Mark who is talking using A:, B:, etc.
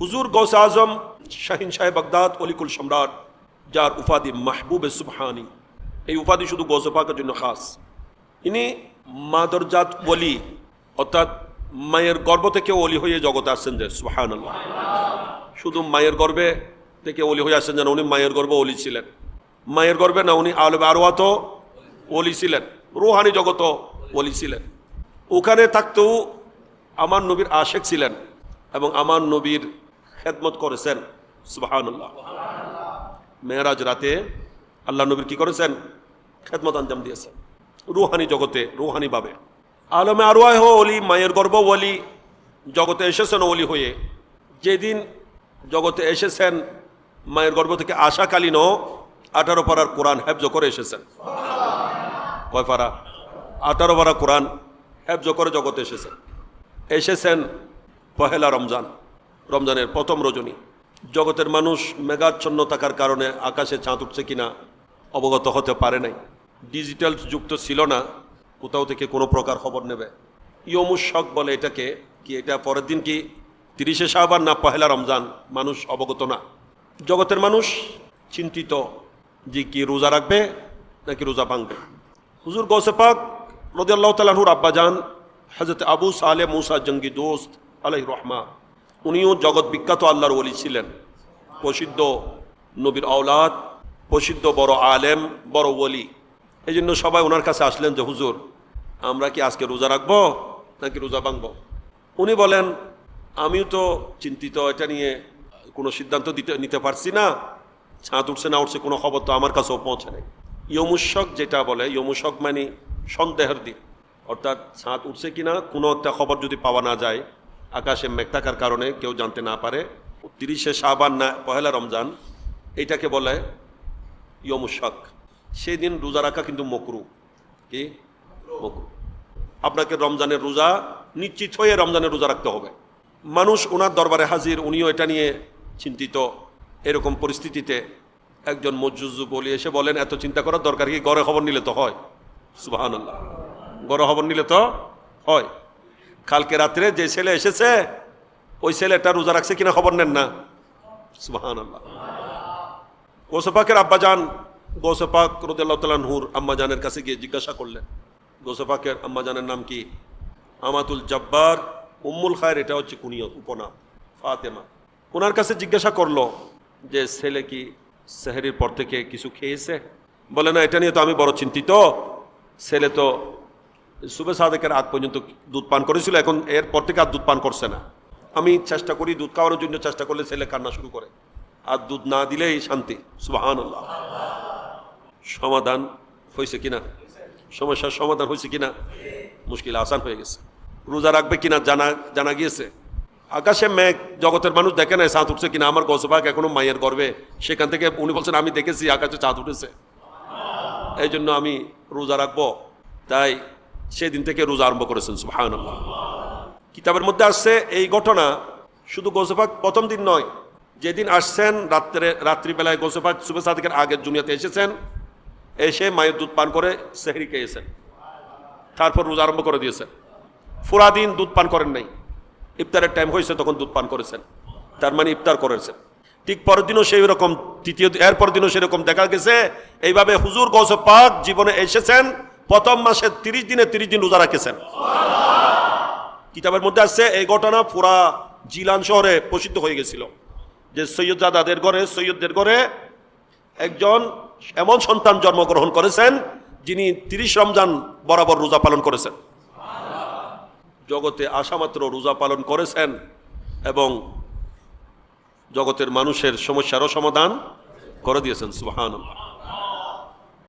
A: হুজুর গৌসে আজম, শাহিন সাহেব বাগদাদ, অলিকুল সম্রাট যার উপাধি মাহবুবে সুবহানি। এই উপাধি শুধু গৌসে পাকের জন্য খাস। ইনি মাদরজাত ওলি, অর্থাৎ মায়ের গর্ভ থেকে অলি হয়ে জগতে আসছেন যে সুহান শুধু মায়ের গর্ভে থেকে অলি হয়ে আসছেন যেন উনি মায়ের গর্ভে অলি ছিলেন। মায়ের গর্বে না, উনি আলবে আরোয়াত অলি ছিলেন। রুহানি জগত অলি ছিলেন। ওখানে থাকতেও আমার নবীর আশেক ছিলেন এবং আমার নবীর খেদমত করেছেন। সুবাহান্লাহ মেয়েরাজ রাতে আল্লাহ নবীর কি করেছেন? খেদমত আঞ্জাম দিয়েছেন। রুহানি জগতে, রুহানি ভাবে। আলমে আরোয়াহ অলি মায়ের গর্ব অলি জগতে এসেছেন অলি হয়ে। যেদিন জগতে এসেছেন, মায়ের গর্ব থেকে আশাকালীনও আঠারো পাড়ার কোরআন হেফজ করে এসেছেন। কয় পাড়া আঠারো পাড়া কোরআন হেফজ করে জগতে এসেছেন। এসেছেন পহেলা রমজান। রমজানের প্রথম রজনী। জগতের মানুষ মেঘাচ্ছন্ন থাকার কারণে আকাশে চাঁদ উঠছে কিনা অবগত হতে পারে নাই। ডিজিটাল যুক্ত ছিল না, কোথাও থেকে কোনো প্রকার খবর নেবে। ইয়মুশক বলে এটাকে কি এটা পরের দিন কি? তিরিশে শাহবান না পহেলা রমজান? মানুষ অবগত না। জগতের মানুষ চিন্তিত যে কি রোজা রাখবে নাকি রোজা ভাঙবে। হুজুর গৌসে পাক রদি আল্লাহ তালাহুর আব্বাজান হজরত আবু সালে মুসা জঙ্গি দোস্ত আলহ রহমা উনিও জগৎ বিখ্যাত আল্লাহর ওলি ছিলেন। প্রসিদ্ধ নবীর আওলাদ, প্রসিদ্ধ বড় আলেম, বড় ওলি। এই জন্য সবাই ওনার কাছে আসলেন যে, হুজুর, আমরা কি আজকে রোজা রাখব নাকি রোজা ভাঙবো? উনি বলেন, আমিও তো চিন্তিত, এটা নিয়ে কোনো সিদ্ধান্ত দিতে, নিতে পারছি না। ছাদ উঠছে না উঠছে, কোনো খবর তো আমার কাছেও পৌঁছে নেই। ইয়মুশক যেটা বলে, ইয়মুশক মানে সন্দেহের দিন অর্থাৎ ছাদ উঠছে কিনা, কোনো একটা খবর যদি পাওয়া না যায় আকাশে মেঘ থাকার কারণে কেউ জানতে না পারে। তিরিশে শাবান না, পহেলা রমজান এইটাকে বলে ইয়মুশক সেই দিন রোজা রাখা কিন্তু মকরু। কি? মকরু। আপনাকে রমজানের রোজা নিশ্চিত হয়ে রমজানের রোজা রাখতে হবে। মানুষ ওনার দরবারে হাজির, উনিও এটা নিয়ে চিন্তিত। এরকম পরিস্থিতিতে একজন মজ্জুজু বলি এসে বলেন, এত চিন্তা করার দরকার কি? গড়ে খবর নিলে তো হয়। সুবাহান আল্লাহ গড়ে খবর নিলে তো হয়। কালকে রাত্রে যে ছেলে এসেছে, ওই ছেলেটা রোজা রাখছে কিনা খবর নেন না? সুবাহান আল্লাহ গোসপাকের আব্বাজান গোসপাক রোদাল্লাহ তালানহুর কাছে গিয়ে জিজ্ঞাসা করলেন গোসপাকের আম্মাজানের নাম কি? আমাতুল জব্বার, উম্মুল খায়ের, এটা হচ্ছে কুনিয়ত উপনাম ফাতেমা। ওনার কাছে জিজ্ঞাসা করল যে, ছেলে কি সেহেরির পর থেকে কিছু খেয়েছে? বলে, না, এটা নিয়ে তো আমি বড় চিন্তিত। ছেলে তো সুবে সাদেকের আগ পর্যন্ত দুধ পান করেছিল, এখন এর পর থেকে আর দুধ পান করছে না। আমি চেষ্টা করি দুধ খাওয়ানোর জন্য, চেষ্টা করলে ছেলে কান্না শুরু করে। আর দুধ না দিলেই শান্তি। সুবাহান আল্লাহ সমাধান হয়েছে কিনা? সমস্যার সমাধান হয়েছে কিনা? মুশকিল আসান হয়ে গেছে। রোজা রাখবে কিনা জানা জানা গিয়েছে। আকাশে মেঘ, জগতের মানুষ দেখে না চাঁদ উঠছে কিনা? আমার গসবাক এখনও মায়ের গর্বে। সেখান থেকে উনি বলছেন, আমি দেখেছি আকাশে চাঁদ উঠেছে। এই জন্য আমি রোজা রাখব। তাই সেদিন থেকে রোজা আরম্ভ করেছেন সুহান কিতাবের মধ্যে আসছে এই ঘটনা, শুধু গোসফাক প্রথম দিন নয়, যেদিন আসছেন রাত্রে, রাত্রিবেলায় গোসফাক সুবে সাদিকের আগের জুনিয়াতে এসেছেন, এসে মায়ের দুধ পান করে সেহরি খেয়েছেন। তারপর রোজা আরম্ভ করে দিয়েছেন। ফুরা দিন দুধ পান করেন নাই। ইফতারের টাইম হয়েছে, তখন দুধ পান করেছেন। তার মানে ইফতার করেছেন। ঠিক পরের দিনও সেই রকম, তৃতীয় এর পরের দিনও সেরকম দেখা গেছে। এইভাবে হুজুর গৌস পাক জীবনে এসেছেন প্রথম মাসে তিরিশ দিনে তিরিশ দিন রোজা রাখেছেন। কিতাবের মধ্যে আসছে, এই ঘটনা পুরা জিলান শহরে প্রসিদ্ধ হয়ে গেছিল। যে সৈয়দজাদাদের ঘরে, সৈয়দদের ঘরে একজন এমন সন্তান জন্মগ্রহণ করেছেন, যিনি তিরিশ রমজান বরাবর রোজা পালন করেছেন। জগতে আসামাত্র রোজা পালন করেছেন এবং জগতের মানুষের সমস্যারও সমাধান করে দিয়েছেন সুবাহান